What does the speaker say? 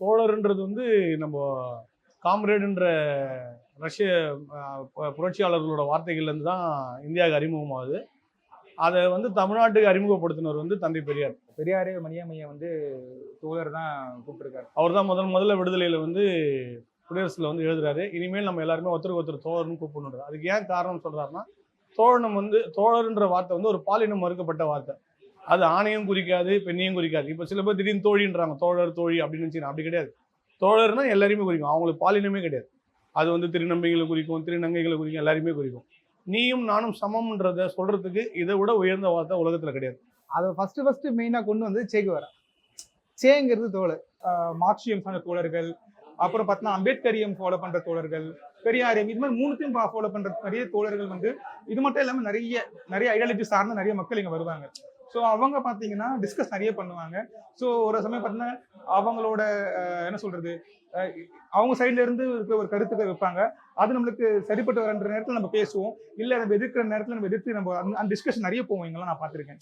தோழர்ன்றது வந்து நம்ம காம்ரேடுன்ற ரஷ்ய புரட்சியாளர்களோட வார்த்தைகள்லேருந்து தான் இந்தியாவுக்கு அறிமுகமாகுது. அதை வந்து தமிழ்நாட்டுக்கு அறிமுகப்படுத்தினவர் வந்து தந்தை பெரியார். பெரியாரே மணியம்மையை வந்து தோழர் தான் கூப்பிட்டுருக்காரு. அவர் தான் முதல் முதல்ல விடுதலையில் வந்து குடியரசில் வந்து எழுதுறாரு. இனிமேல் நம்ம எல்லாருமே ஒருத்தருக்கு ஒருத்தர் தோழர்னு கூப்பிடணும் அதுக்கு ஏன் காரணம் சொல்றாருன்னா தோழனம் வந்து தோழர்ன்ற வார்த்தை வந்து ஒரு பாலினம் மறுக்கப்பட்ட வார்த்தை. அது ஆணையும் குறிக்காது பெண்ணையும் குறிக்காது. இப்போ சில பேர் திடீர்னு தோழின்றாங்க தோழர் தோழி அப்படின்னு வச்சுக்கணும் அப்படி கிடையாது. தோழர்னா எல்லாரையுமே குறிக்கும். அவங்களுக்கு பாலினமே கிடையாது. அது வந்து திருநம்பிகளை குறிக்கும் திருநங்கைகளை குறிக்கும் எல்லாருமே குறிக்கும். நீயும் நானும் சமம்ன்றத சொல்றதுக்கு இதை விட உயர்ந்த வார்த்தை உலகத்துல கிடையாது. அதை ஃபர்ஸ்ட் ஃபஸ்ட்டு மெயினாக கொண்டு வந்து சேகுவாரா சேங்கிறது தோழர் மார்க்சியம் சார்ந்த தோழர்கள் அப்புறம் பார்த்தீங்கன்னா அம்பேத்கரியம் ஃபாலோ பண்ற தோழர்கள் பெரியாரியம் இது மாதிரி மூணுத்தையும் ஃபாலோ பண்ற நிறைய தோழர்கள் வந்து இது மட்டும் இல்லாமல் நிறைய நிறைய ஐடியாலஜி சார்ந்த நிறைய மக்கள் இங்கே வருவாங்க. ஸோ அவங்க பார்த்தீங்கன்னா டிஸ்கஸ் நிறைய பண்ணுவாங்க. ஸோ ஒரு சமயம் பார்த்தீங்கன்னா அவங்களோட என்ன சொல்றது அவங்க சைட்ல இருந்து ஒரு கருத்துக்கள் வைப்பாங்க. அது நம்மளுக்கு சரிப்பட்டு வரன்ற நேரத்தில் நம்ம பேசுவோம். இல்லை நம்ம எதிர்க்கிற நேரத்தில் நம்ம எதிர்த்து நம்ம அந்த- அந்த டிஸ்கஷன் நிறைய போவோம். இங்கெல்லாம் நான் பார்த்துருக்கேன்